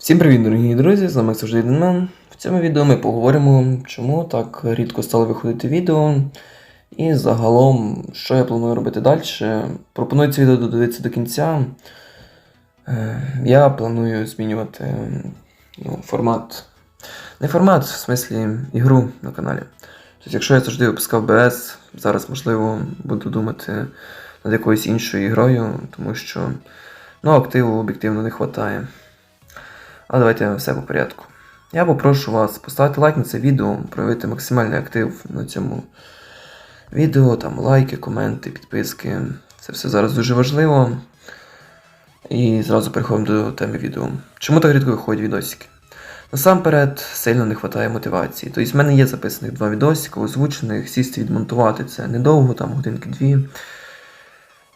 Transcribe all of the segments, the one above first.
Всім привіт, дорогі друзі! З вами завжди Денмен. В цьому відео ми поговоримо, чому так рідко стало виходити відео. І загалом, що я планую робити далі. Пропоную це відео додивитися до кінця. Е, Я планую змінювати ну, формат. Не формат, в смислі ігру на каналі. Тобто, якщо я завжди випускав БС, зараз, можливо, буду думати над якоюсь іншою ігрою, тому що ну, активу об'єктивно не вистачає. Але давайте все по порядку. Я попрошу вас поставити лайк на це відео, проявити максимальний актив на цьому відео, там лайки, коменти, підписки. Це все зараз дуже важливо. І зразу переходимо до теми відео. Чому так рідко виходять відосики? Насамперед, сильно не вистачає мотивації. Тобто, в мене є записаних два відосика, озвучених, сісти відмонтувати це недовго, там годинки-дві.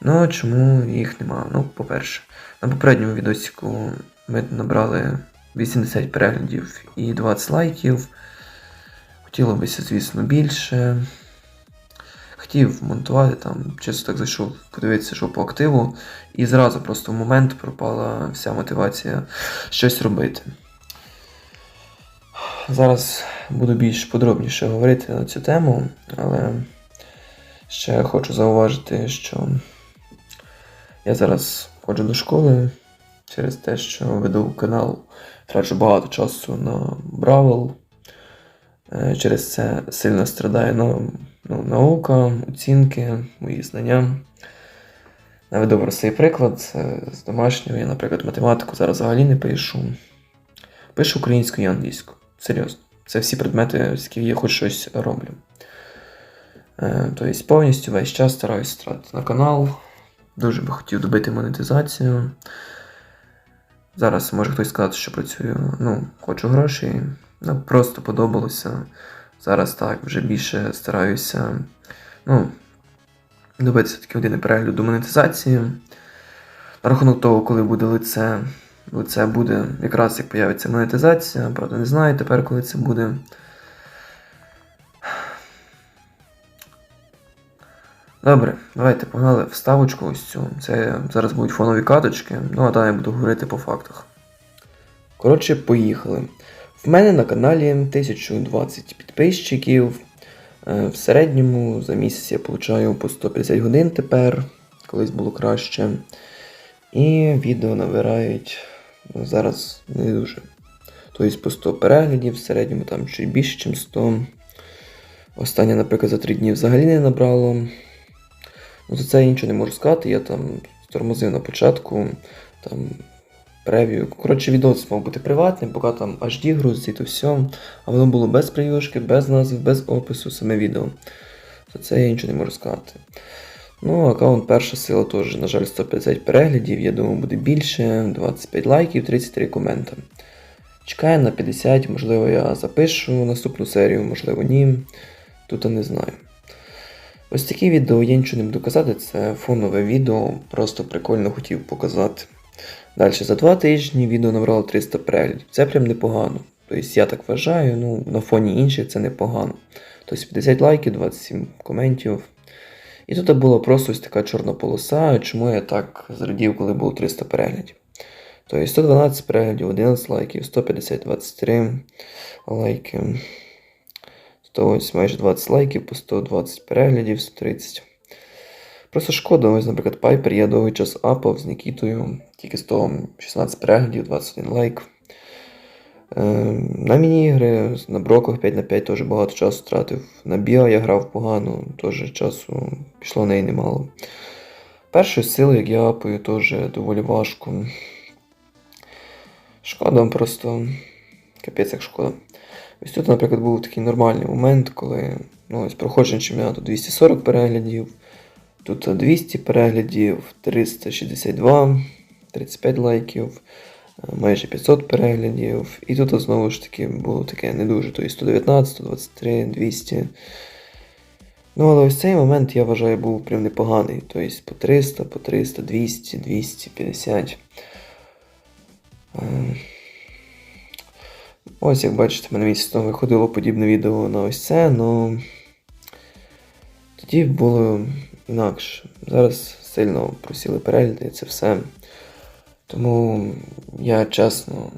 Ну, чому їх нема? Ну, по-перше, на попередньому відосику ми набрали 80 переглядів і 20 лайків. Хотілося звісно, більше. Хотів монтувати там, чисто так зайшов, подивитися, що по активу, і зразу просто в момент пропала вся мотивація щось робити. Зараз буду більш подробніше говорити на цю тему, але ще хочу зауважити, що я зараз ходжу до школи через те, що веду канал, трачу багато часу на Бравл. Е, Через це сильно страдає ну, ну, наука, оцінки, мої знання. Наведу простий приклад з домашнього. Я, наприклад, математику зараз взагалі не пишу. Пишу українську і англійську. Серйозно. Це всі предмети, з яких я хоч щось роблю. Е, Тобто повністю весь час стараюсь тратити на канал. Дуже би хотів добити монетизацію. Зараз може хтось сказати, що працюю, ну, хочу грошей. Ну, просто подобалося. Зараз так, вже більше стараюся ну, добитися таки години перегляду монетизації. На рахунок того, коли буде лице, лице буде якраз як появиться монетизація, правда, не знаю тепер, коли це буде. Добре, давайте погнали вставочку ось цю. Це зараз будуть фонові каточки, ну а далі я буду говорити по фактах. Коротше, поїхали. В мене на каналі 1020 підписчиків. Е, В середньому за місяць я получаю по 150 годин тепер, колись було краще. І відео набирають ну, зараз не дуже. Тобто по 100 переглядів, в середньому там чуть більше, ніж 100. Останнє, наприклад, за 3 дні взагалі не набрало. Ну, за це я нічого не можу сказати. Я там тормозив на початку, там прев'ю. Коротше, відос мав бути приватним, поки там HD грузиться і то все. А воно було без прев'юшки, без назв, без опису, саме відео. За це я нічого не можу сказати. Ну, аккаунт перша сила теж, на жаль, 150 переглядів, я думаю, буде більше, 25 лайків, 33 коменти. Чекаю на 50, можливо, я запишу наступну серію, можливо, ні. Тут я не знаю. Ось такі відео я нічого не буду казати, це фонове відео, просто прикольно хотів показати. Далі за два тижні відео набрало 300 переглядів. Це прям непогано. Тобто я так вважаю, ну на фоні інших це непогано. Тобто 50 лайків, 27 коментів. І тут була просто ось така чорна полоса, чому я так зрадів, коли було 300 переглядів. Тобто 112 переглядів, 11 лайків, 150, 23 лайки. То ось майже 20 лайків по 120 переглядів, 130. Просто шкода, ось, наприклад, Пайпер я довгий час апав з Нікітою, тільки з того 16 переглядів, 21 лайк. Е, на міні-ігри на броках 5 на 5 теж багато часу втратив. На Біа я грав погано, теж часу пішло в неї немало. Першою силою, як я апаю, теж доволі важко. Шкода просто. Капець як шкода. Ось тут, наприклад, був такий нормальний момент, коли ну, ось проходження чемпіонату 240 переглядів, тут 200 переглядів, 362, 35 лайків, е, майже 500 переглядів. І тут знову ж таки було таке не дуже. Тобто 119, 123, 200. Ну, але ось цей момент, я вважаю, був прям непоганий. Тобто по 300, по 300, 200, 250. Ось, як бачите, в мене місяць тому виходило подібне відео на ось це, але тоді було інакше. Зараз сильно просіли перегляди, це все. Тому я чесно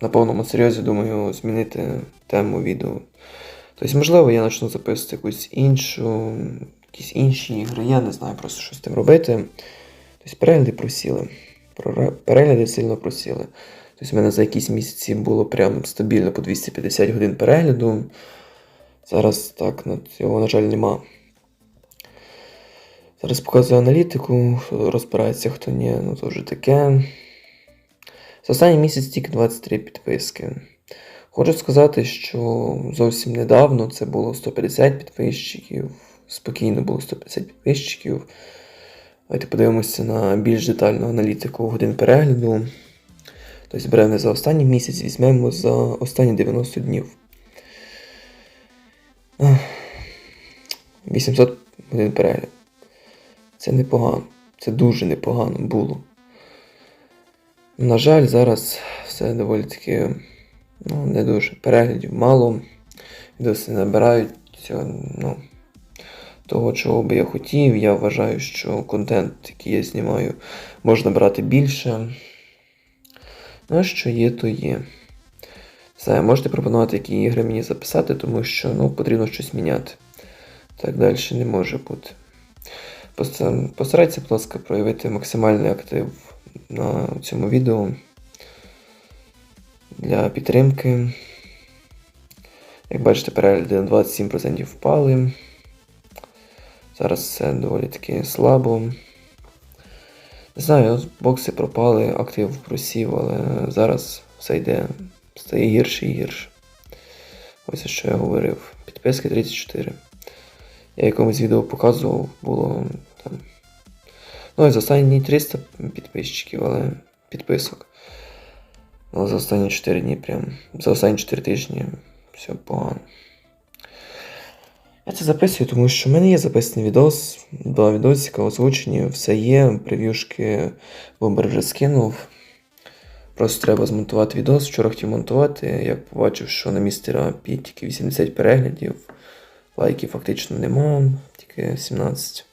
на повному серйозі думаю змінити тему відео. Тобто, можливо, я почну записувати якусь іншу, якісь інші ігри, я не знаю просто, що з тим робити. Тобто перегляди просіли. Перегляди сильно просіли. Тобто, в мене за якісь місяці було прям стабільно по 250 годин перегляду. Зараз так, цього, на жаль, нема. Зараз показую аналітику, хто розбирається, хто ні, ну то вже таке. За останній місяць тільки 23 підписки. Хочу сказати, що зовсім недавно це було 150 підписчиків, спокійно було 150 підписчиків. Давайте подивимося на більш детальну аналітику годин перегляду. Тобто беремо не за останній місяць, візьмемо за останні 90 днів. Ах, 800 годин перегляду. Це непогано. Це дуже непогано було. На жаль, зараз все доволі таки ну, не дуже. Переглядів мало. Досі набирають ну, того, чого би я хотів. Я вважаю, що контент, який я знімаю, можна брати більше. Ну, що є, то є. Все, можете пропонувати, які ігри мені записати, тому що ну, потрібно щось міняти. Так далі не може бути. Постарайтеся, будь ласка, проявити максимальний актив на цьому відео для підтримки. Як бачите, перегляди на 27% впали. Зараз все доволі таки слабо. Не знаю, бокси пропали, актив просів, але зараз все йде, стає гірше і гірше. Ось що я говорив. Підписки 34. Я якомусь відео показував, було там. Ну, і за останні 300 підписчиків, але підписок. Але за останні 4 дні прям. За останні 4 тижні все погано. Я це записую, тому що в мене є записаний відос, два відосика озвучені, все є, прев'юшки бомбер вже скинув. Просто треба змонтувати відос. Вчора хотів монтувати, як побачив, що на містера Пі тільки 80 переглядів, лайків фактично нема, тільки 17.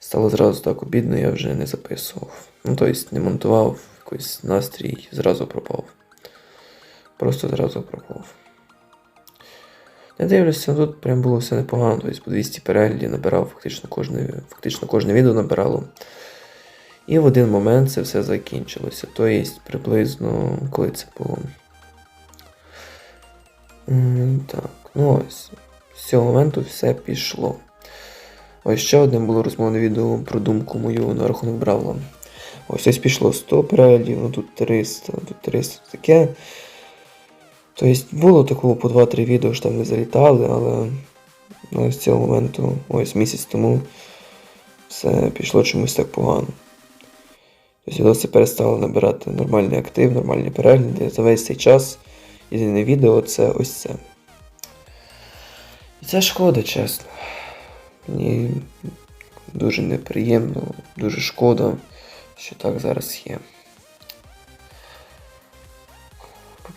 Стало зразу так обідно, я вже не записував. Ну, тобто не монтував, якийсь настрій зразу пропав. Просто зразу пропав. Не дивлюся, тут прям було все непогано. Тобто по 200 переглядів набирав фактично кожне, фактично кожне відео набирало. І в один момент це все закінчилося. Тобто приблизно коли це було. Так, ну ось. З цього моменту все пішло. Ось ще одне було розмовне відео про думку мою на рахунок Бравла. Ось ось пішло 100 переглядів, ну тут 300, тут 300 таке. Тобто було такого по 2-3 відео, що там не залітали, але ну, з цього моменту, ось місяць тому, все пішло чомусь так погано. Тобто відоси перестали набирати нормальний актив, нормальні перегляди. За весь цей час єдине відео це ось це. І це шкода, чесно. Мені дуже неприємно, дуже шкода, що так зараз є.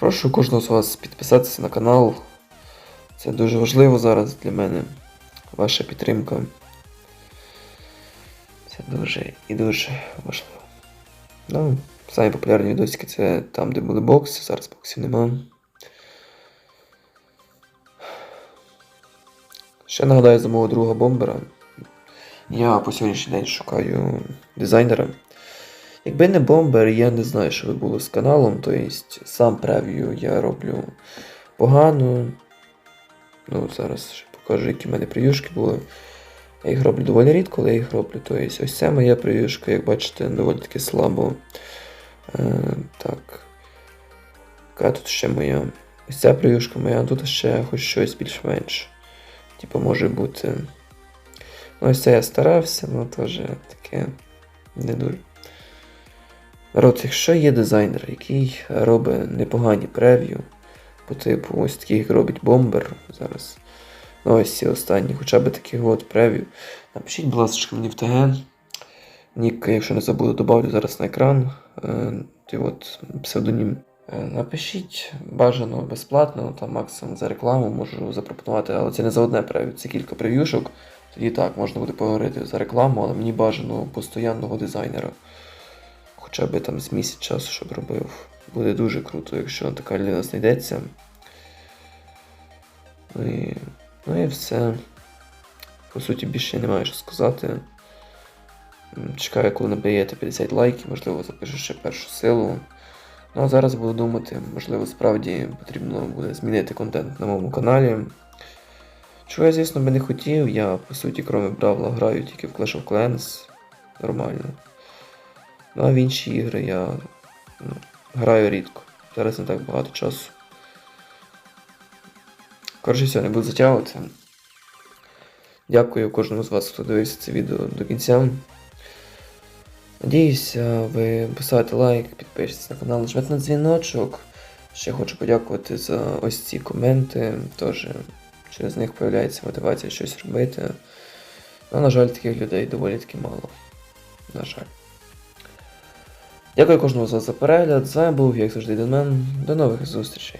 Попрошу кожного з вас підписатися на канал. Це дуже важливо зараз для мене. Ваша підтримка. Це дуже і дуже важливо. Ну, самі популярні відосики це там, де були бокси, зараз боксів нема. Ще нагадаю за мого друга бомбера. Я по сьогоднішній день шукаю дизайнера. Якби не бомбер, я не знаю, що би було з каналом. Тобто сам прев'ю я роблю погано. Ну, зараз ще покажу, які в мене прев'юшки були. Я їх роблю доволі рідко, але я їх роблю. Тобто ось ця моя прев'юшка, як бачите, доволі таки слабо. Е, так. Яка тут ще моя? Ось ця прев'юшка моя, тут ще хоч щось більш-менш. Типу, може бути. Ну, ось це я старався, але теж таке не дуже. Народ, якщо є дизайнер, який робить непогані прев'ю, по типу ось таких робить бомбер зараз. Ну ось ці останні, хоча б таких от прев'ю. Напишіть, будь ласка, мені в ТГ. Нік, якщо не забуду, добавлю зараз на екран. Е, Ти от псевдонім. Е, Напишіть бажано безплатно, там максимум за рекламу можу запропонувати, але це не за одне прев'ю, це кілька прев'юшок. Тоді так, можна буде поговорити за рекламу, але мені бажано постоянного дизайнера. Хоча б там з місяць часу, щоб робив. буде дуже круто, якщо така людина знайдеться. Ну і, ну і все. По суті, більше я не маю що сказати. Чекаю, коли наб'єте 50 лайків, можливо, запишу ще першу силу. Ну а зараз буду думати, можливо, справді потрібно буде змінити контент на моєму каналі. Чого я, звісно, би не хотів, я по суті, крім Бравла, граю тільки в Clash of Clans. Нормально. Ну а в інші ігри я ну, граю рідко. Зараз не так багато часу. Коротше, все, не буду затягувати. Дякую кожному з вас, хто дивився це відео до кінця. Надіюся, ви поставите лайк, підпишетесь на канал, нажмете на дзвіночок. Ще хочу подякувати за ось ці коменти. Тож через них появляється мотивація щось робити. Ну, на жаль, таких людей доволі таки мало. На жаль. Дякую кожному з вас за перегляд. З вами був, як завжди, Денмен. До нових зустрічей.